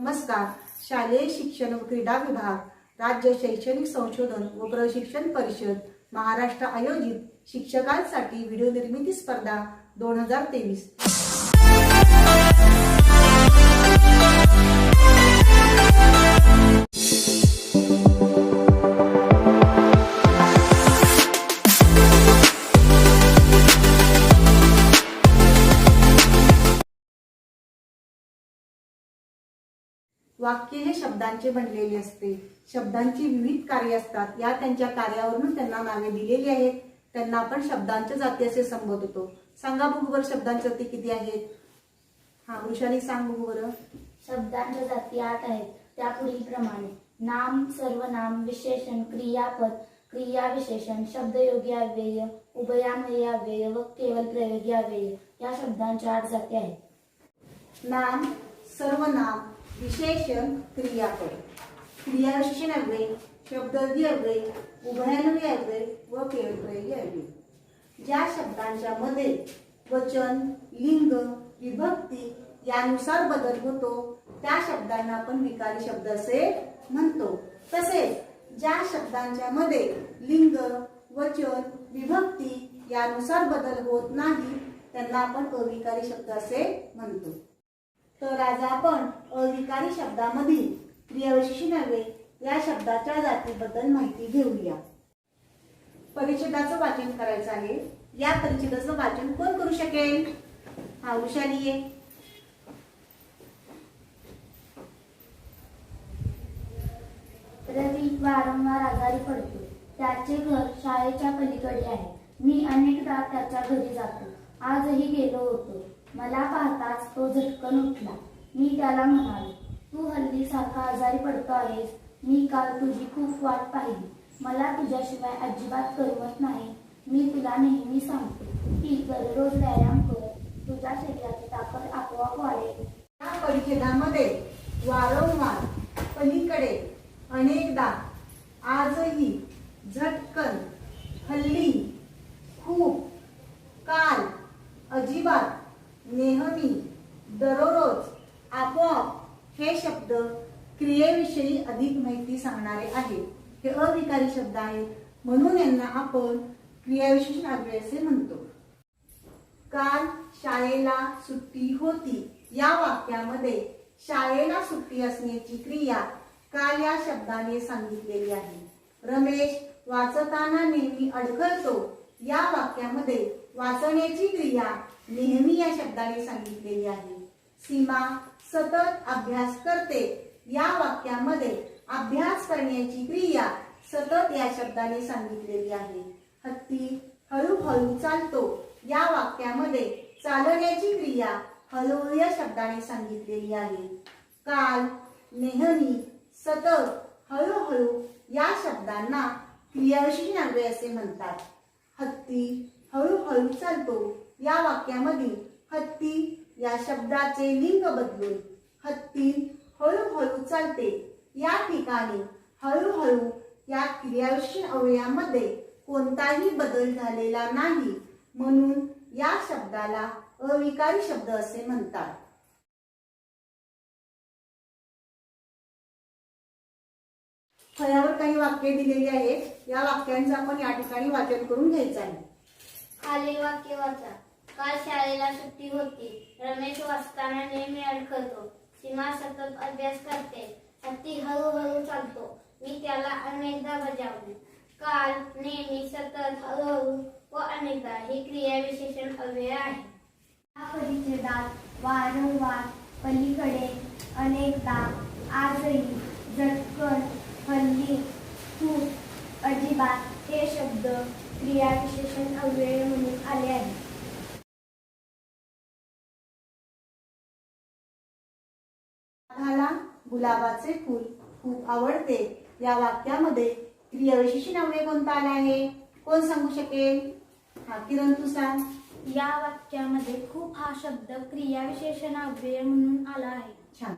नमस्कार. शालेय शिक्षण व क्रीडा विभाग राज्य शैक्षणिक संशोधन व प्रशिक्षण परिषद महाराष्ट्र आयोजित शिक्षकांसाठी व्हिडिओ निर्मिती स्पर्धा दोन हजार तेवीस. वाक्य हे शब्दांचे बनलेले असते. शब्दांची विविध कार्य असतात. या त्यांच्या कार्यावरून त्यांना नावे दिलेली आहेत. त्यांना आपण शब्दांच्या जाती असे संबोधतो. सांगा बघू बरं शब्दांच्या जाती किती आहेत? हा वृषाली सांग बघू बरं शब्दांच्या जाती आठ आहेत. त्या पुढील प्रमाणे. नाम सर्वनाम विशेषण क्रियापद क्रिया विशेषण शब्दयोगी अव्यय उभयान्वयी अव्यय व केवळ प्रयोगी अव्यय या शब्दांच्या आठ जाती आहेत. नाम सर्वनाम विशेषण क्रियापद. क्रियाविशेषण अव्यय शब्ददी अव्यय उभयान्वयी अव्यय व केवळप्रयोगी अव्यय ज्या शब्दांच्या मध्ये वचन लिंग विभक्ती यानुसार बदल होतो त्या शब्दांना आपण विकारी शब्द असे म्हणतो. तसेच ज्या शब्दांच्या मध्ये लिंग वचन विभक्ती यानुसार बदल होत नाही त्यांना आपण अविकारी शब्द असे म्हणतो. तर आज आपण अविकारी शब्दामधील क्रियाविशेषी नव्हे या शब्दाच्या जातीबद्दल माहिती घेऊया. परिच्छेदाचं वाचन करायचं आहे. या परिच्छेदाचं वाचन कोण करू शकेल? हा वृषाली आहे रवी वारंवार आजारी पडतो. त्याचे घर शाळेच्या पलीकडे आहे. मी अनेकदा त्याच्या घरी जातो. आजही गेलो होतो. मला पाहताच तो झटकन उठला. मी त्याला म्हणाले तू हल्ली सारखा आजारी पडतो आहेस. मी काल तुझी खूप वाट पाहिली. मला तुझ्याशिवाय अजिबात करमत नाही. मी तुला नेहमी सांगतो की दररोज व्यायाम कर. तुझ्या शरीराची ताकद आपोआप वाढेल या परिच्छेदामध्ये वारंवार पलीकडे अनेकदा आजही झटकन हल्ली खूप काल अजिबात नेहमी दररोज आपोआप हे शब्द क्रियेविषयी अधिक माहिती सांगणारे आहेत. हे अविकारी शब्द आहेत. म्हणून यांना आपण क्रियाविशेष अव्यय असे म्हणतो. काल शाळेला सुट्टी होती. या वाक्यामध्ये शाळेला सुट्टी असण्याची क्रिया काल या शब्दाने सांगितलेली आहे. रमेश वाचताना नेहमी अडखळतो. या वाक्यामध्ये वाचण्याची क्रिया नेहमी या शब्दाने सांगितलेली आहे. सीमा सतत अभ्यास करते. या वाक्यामध्ये अभ्यास करण्याची क्रिया सतत या शब्दाने सांगितलेली आहे. हत्ती हळूहळू चालतो. या वाक्यामध्ये चालण्याची क्रिया हळूहळू या शब्दाने सांगितलेली आहे. काल नेहमी सतत हळूहळू या शब्दांना क्रियाविषयी अव्यय असे म्हणतात. हत्ती हळूहळू चालतो. या वाक्यामध्ये हत्ती या शब्दाचे लिंग बदलून हत्ती हळूहळू चालते. या ठिकाणी हळूहळू या क्रियाविषयी अवयवामध्ये कोणताही बदल झालेला नाही म्हणून या शब्दाला अविकारी शब्द असे म्हणतात. फळ्यावर काही वाक्य दिलेली आहेत. या वाक्यांचं आपण या ठिकाणी वाचन करून घ्यायचं आहे. खाली वाक्य वाचा. काल शाळेला सुट्टी होती. रमेश वाचताना नेहमी अडखळतो. सीमा सतत अभ्यास करते. हत्ती हळूहळू चालतो. मी त्याला अनेकदा बजावले. काल नेहमी सतत हळूहळू व अनेकदा ही क्रिया विशेषण अव्यय आहे. या परिच्छेदात वारंवार पलीकडे अनेकदा आजही झटकन हल्ली. तू अजिबात हे शब्द क्रियाविशेषण अव्यय म्हणून आले आहेत. राधाला गुलाबाचे फूल. खूप आवडते. या वाक्यामध्ये क्रियाविशेषण अव्यय कोणता आला आहे? कोण सांगू शकेल? हा किरण तू सांग. या वाक्यामध्ये खूप हा शब्द क्रियाविशेषण अव्यय म्हणून आला आहे. छान.